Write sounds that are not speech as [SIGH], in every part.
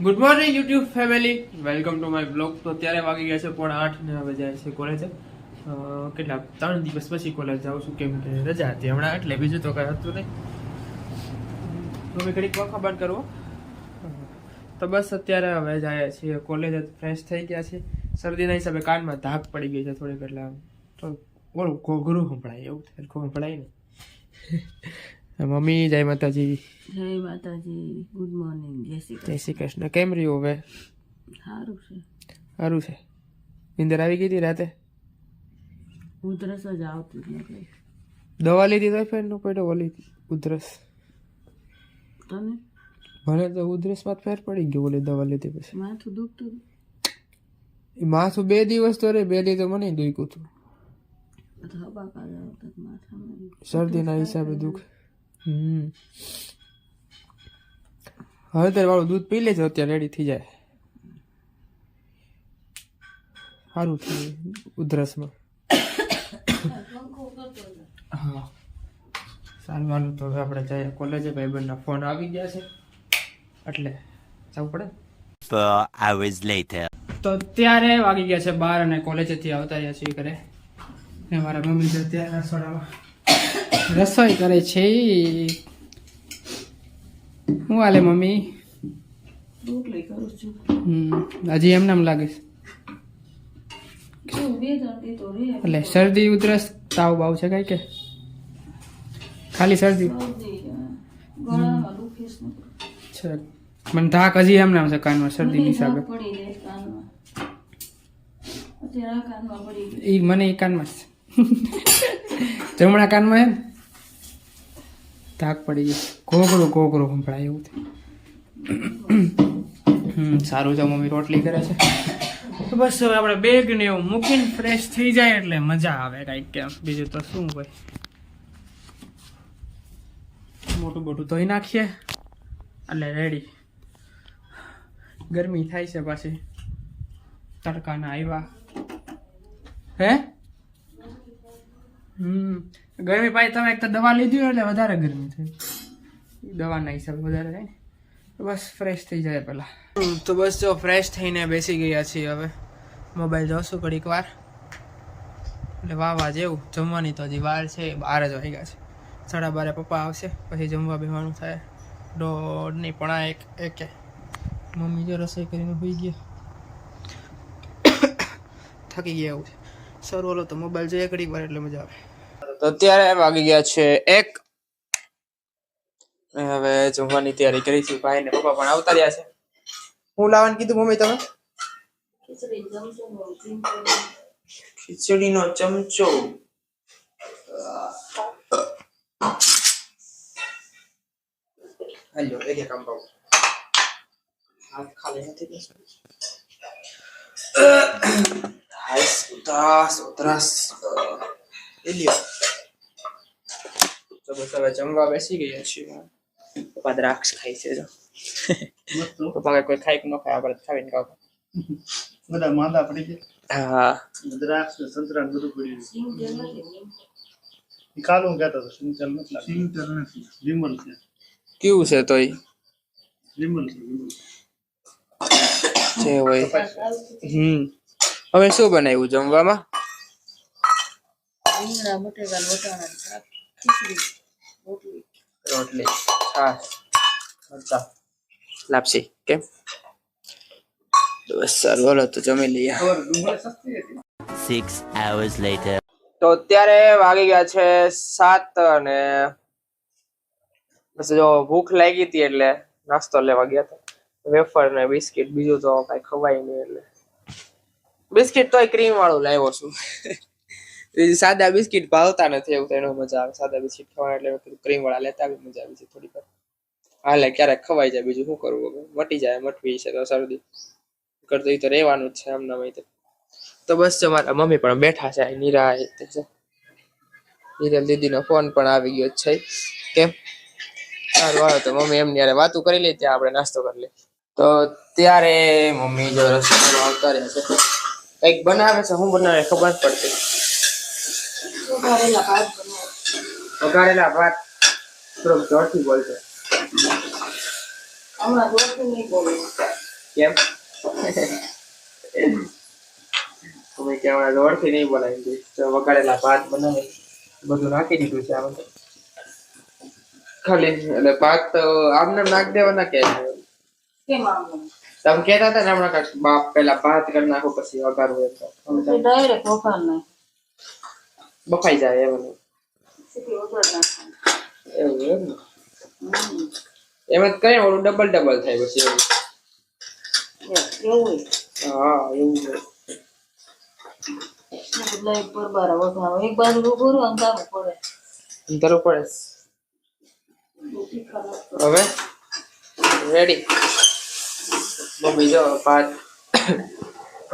Good morning YouTube family welcome to my blog તો અત્યારે વાગી ગયા છે પોણા આઠ ને હવે જાય છે કોલેજે કેટલા? ત્રણ દિવસ પછી કોલેજ જાઉં છું. કેમ કે રજા હતી હમણાં એટલે બીજું તો કાંઈ હતું નહીં. તો મેં ઘડીક વખા બંધ કરવો તો બસ અત્યારે હવે જાય છીએ કોલેજ ફ્રેશ થઈ ગયા છે શરદીના હિસાબે કાનમાં ધાક પડી ગઈ છે થોડીક એટલે તો ઓલું ઘોઘરું સંભળાય એવું સરખું સંભળાય ને [LAUGHS] મમ્મી જય માતાજી. જય માતાજી. ગુડ મોર્નિંગ જય શ્રી કૃષ્ણ કેમ રહ્યું હવે સારું છે સારું છે નીંદર આવી ગઈ હતી રાતે ઉધરસ જ આવતી નથી દવા લીધી તો ફેર નો પડ્યો ઓલી ઉધરસ તને મને તો ઉધરસમાં ફેર પડી ગયો ઓલી દવા લીધી પછી માથું દુખતું માથું બે દિવસ તો રે બે દિવસ તો મને દુખ્યું હતું શરદીના હિસાબે દુઃખ હમ હવે વાળું દૂધ પી લેજો અત્યારે રેડી થઈ જાય. સારું થયું ઉધરસમાં. હા. સારું વાળું તો હવે આપણે જઈએ કોલેજે ભાઈબંધના ફોન આવી ગયા છે. એટલે જવું પડે. ને. Four hours later. તો ત્યારે વાગી ગયા છે બાર અને કોલેજેથી આવતા રહ્યા છીએ ઘરે. ને મારા મમ્મી છે ત્યાં રસોડામાં રસોઈ કરે છે હું હાલે મમ્મી રોટલી કરું છું. હમ હજી એમ નામ લાગે એટલે શરદી ઉધરસ તાવ બાવ છે કઈ કે? ખાલી શરદી? છે. મને ધાક હજી એમ નામ છે કાનમાં શરદી ની હિસાબે. એ મને એ કાનમાં જમણા કાનમાં હે ને ધાક પડી ગઈ. ઘોઘરો ઘોઘરો સંભળાય એવું થયું. સારું છે, મમ્મી રોટલી કરે છે. તો બસ હવે આપણે બેગ ને એવું મૂકીને ફ્રેશ થઈ જાય એટલે મજા આવે કાંઈક કેમ બીજું તો શું હોય? મોટું મોટું ધોઈ નાખીએ. એટલે રેડી ગરમી થાય છે પાછી. તડકાના આવ્યા. હે? હમ. ગરમી પાછી તમે એક તો દવા લીધી એટલે વધારે ગરમી થઈ દવાના હિસાબે વધારે થાય બસ ફ્રેશ થઈ જાય પહેલાં તો બસ જો ફ્રેશ થઈને બેસી ગયા છીએ હવે. મોબાઈલ જોશું ઘડીક વાર. એટલે વાવા જેવું, જમવાની તો હજી વાર છે, બાર જ વાગ્યા છે. સાડા બારે પપ્પા આવશે, પછી જમવા બેવાનું થાય. દોઢ નહીં પણ આ એક, એકે મમ્મી જો રસોઈ કરીને હોઈ ગયા. [COUGHS] થકી ગયા એવું છે. સર ઓલો તો મોબાઈલ જોઈએ ઘડીક વાર એટલે મજા આવે. તો અત્યારે વાગી ગયા છે એક. હવે જમવાની તૈયારી કરી છે. ભાઈ ને પપ્પા પણ આવતા રહ્યા છે. હું લાવવાનું કીધું મમ્મી તમે? ખીચડી ને ચમચો. હાલો, એક એક પાઉં. ખાલી નથી એ લ્યો. તો બસ હવે જમવા બેસી ગયા છીએ. પપ્પા દ્રાક્ષ ખાય છે જો. પપ્પા કાંઈ કોઈ ખાય કે ન ખાય આપણે ખાવીને ખાવ બધા માંદા પડી ગયા. હા. દ્રાક્ષ ને સંતરા ને બધું પડી ગયું. કાલું કહેતો હતો સિંગતેલ નથી લાગતું. નથી. વિમલ છે. કેવું છે તોય? વિમલ છે વિમલ જે હોય. હમ. હવે શું બનાવ્યું જમવામાં? રીંગણા બટેકા લોટાણા ખીચડી. રોટલી છાશ મરચા લાપસી કેમ તો બસ સારું હાલો તો જમી લઈએ Six hours later. તો અત્યારે વાગી ગયા છે સાત અને બસ જો ભૂખ લાગી હતી એટલે નાસ્તો લેવા ગયા હતા વેફર ને બિસ્કિટ બીજું તો કઈ ખવાય નહીં એટલે બિસ્કિટ તોય ક્રીમ વાળું લાવ્યો છું સાદા બિસ્કિટ ભાવતા નથી એવું તેનો મજા આવે. સાદા બિસ્કિટ ખાવા એટલે ક્રીમ વાળા લેતા આવી મજા આવી છે વાર. હાલે, ક્યારેક ખવાઈ જાય બીજું શું કરવું હવે? મટી જાય, મટવી છે તો શરદી. કરતો તો રહેવાનું જ છે આમના માં તો. બસ જો મારા મમ્મી પણ બેઠા છે નીરા નીરલ દીદીનો ફોન પણ આવી ગયો છે. કેમ? સારું આવે તો મમ્મી એમની યારે વાતું કરી લે, ત્યાં આપણે નાસ્તો કરી લઈએ તો ત્યારે મમ્મી જો રસોઈ આવતા રહ્યા છે, કંઈક બનાવે છે હું બનાવે ખબર પડતી. વઘારેલા ભાત વઘારેલા ભાત થોડોક જોરથી બોલજો હમણાં જોરથી નહીં બોલું. કેમ? તમે કે હમણાં જોરથી નહીં દઈશ તો વઘારેલા ભાત બનાવે. બધું નાખી દીધું છે આમાં ખાલી એટલે ભાત તો આમને નાખી દેવાના કે કેમ આમ તમે કહેતા હતા ને હમણાં બાપ પેલા ભાત કરી નાખો પછી વઘારવું એમ તો. ડાયરેક્ટ વઘાર નાખ બફાઈ જાય એમ. એવું એમ. એમ જ ઓલું ડબલ ડબલ થાય પછી એવું એવું હા એવું છે બદલા એક બરબારા વઘારો એક બાજુ ઉભું રહ્યું અને પડે ધરવું પડે. હવે? રેડી મમ્મી જો ભાત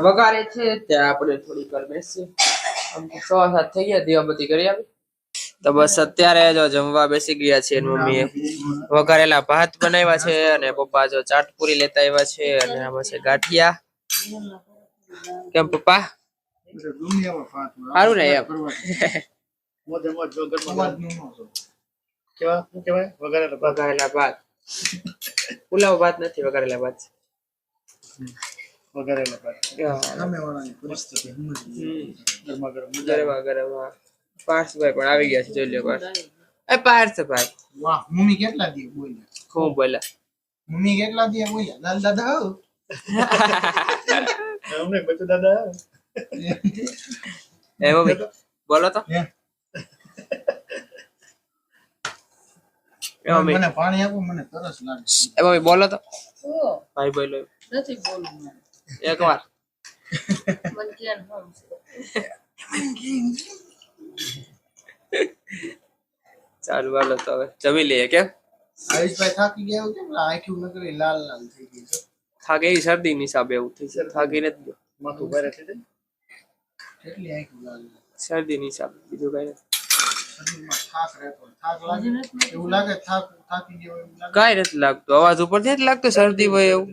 વઘારે છે ત્યાં આપણે થોડીક વાર બેસીએ. તો સાત થઈ ગયા દીવાબત્તી કરી આવી તો બસ અત્યારે જો જમવા બેસી ગયા છે મમ્મીએ. વઘારેલા ભાત બનાવ્યા છે અને પપ્પા જો ચાટપુરી લેતા આવ્યા છે અને આમાં છે ગાંઠિયા. કેમ પપ્પા? સારું ને એમ. મોજે મોજ જો ઘરમાં કેવા શું કહેવાય વઘારેલા ભાત. વઘારેલા ભાત પુલાવ ભાત નથી વઘારેલા ભાત ગરમા ગરમા. પાર્થભાઈ પણ આવી ગયા છે જોઈ લો પાર્થ. એ પાર્થભાઈ વાહ મમ્મી કેટલા દી બોલ્યા? ખૂબ બોલ્યા મમ્મી કેટલા દી બોલ્યા? લાલ દાદા હો. [LAUGHS] અમને બચુ દાદા એ મમ્મી બોલો તો. મને પાણી આપો મને તરસ લાગે. એ મમ્મી બોલો તો. ભાઈ બોલો. નથી બોલવું. એક વાર. ચાલુ બોલો તો હવે જમી લઈએ કેમ આયુષભાઈ થાકી ગયા કેમ આંખ્યું નકરી લાલ લાલ થઈ ગઈ છે થાકે એ શરદી ની સાબે એવું થઈ છે થાકી નથી ગયો માથું ભરે છે કેટલી આંખ્યું લાલ લાલ શરદી ની સાબે બીજું કઈ નથી શરીરમાં થાક રહેતો થાક લાગે એવું લાગે થાક થાકી ગયો હોય એવું લાગે કાંઈ નથી લાગતું અવાજ ઉપર નથી લાગતું શરદી હોય એવું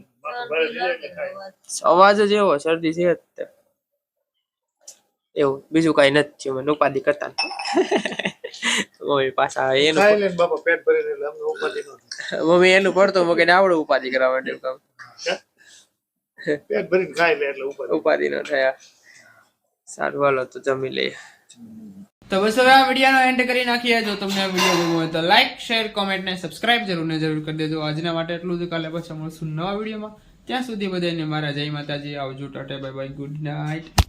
અવાજ જ એવો શરદી છે જ એવું બીજું કઈ નથી અમે મને ઉપાધિ કરતા મમ્મી પાછા એનું ખાઈ લે ને બાપા પેટ ભરીને ઉપાધિ [LAUGHS] મમ્મી એનું પડતો મૂકીને આવડે ઉપાધિ કરવા માટે કામ. પેટ ભરીને ખાઈ લે એટલે ઉપાધિ. ઉપાધિ ન થયા સારું હાલો તો જમી લઈએ. તો બસ હવે આ વિડીયોનો એન્ડ કરી નાખીએ. જો તમને આ વીડિયો ગમ્યો હોય તો લાઈક શેર કોમેન્ટ ને સબસ્ક્રાઇબ જરૂર ને જરૂર કરી દેજો. આજના માટે એટલું જ. કાલે પછી મળશું નવા વિડીયોમાં. ત્યાં સુધી બધાને મારા જય માતાજી આવજો tata bye bye good night.